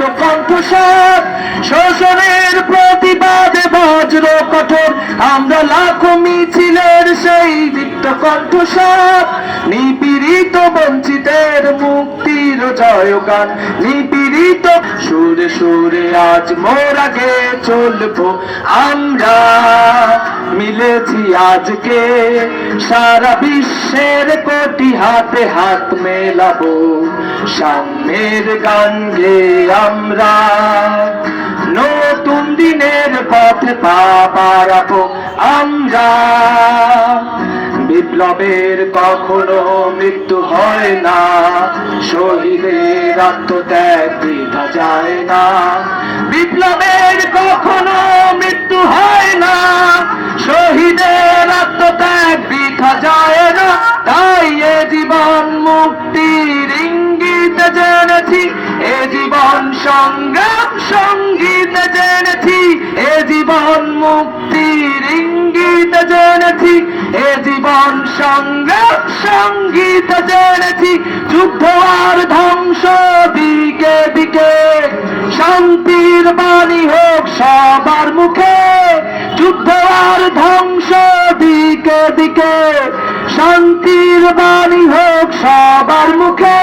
দীপ্ত কণ্ঠস্বর শোষণের প্রতিবাদে বজ্র কঠোর। আমরা লাখো মিছিলের সেই দীপ্ত কণ্ঠস্বর নিপীড়িত বঞ্চিতের মুক্তির জয়গান নিপীড়িত। সুরে সুরে আজ মোরাগে চলবো। আমরা মিলেছি আজকে। সারা বিশ্বের কোটি হাতে হাত মেলাবো। সামনের গান আমরা। নতুন বিপ্লবের কখনো মৃত্যু হয় না। শহীদের আত্মত্যাগ বৃথা যায় না। বিপ্লবের কখনো মৃত্যু হয় না। শহীদের আত্মত্যাগ বৃথা যায় না। তাই এ জীবন মুক্তির ইঙ্গিত জেনেছি। এ জীবন সংগ্রাম সংগীত জেনেছি। এ জীবন মুক্তির ইঙ্গিত জেনেছি। জীবন সংগ্রাম সংগীত জেনেছি যুদ্ধ আর ধ্বংস দিকে দিকে শান্তির বাণী হোক সবার মুখে যুদ্ধ আর ধ্বংস দিকে দিকে শান্তির বাণী হোক সবার মুখে,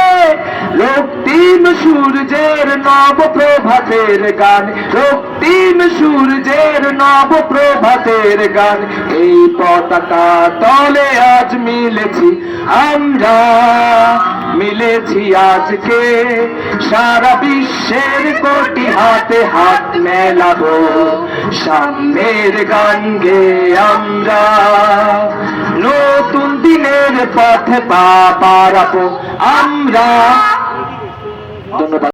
রক্তিম সূর্যের নব প্রভাতের গান, রক্তিম সূর্যের নব প্রভাতের গান। এই পতাকা তলে আজ মিলেছি আমরা। মিলেছি আজকে। সারা বিশ্বের কোটি হাতে হাত মেলাবো। সামনের গান গে আমরা। নতুন দিনের পথে পা পারাবো আমরা। ধন্যবাদ।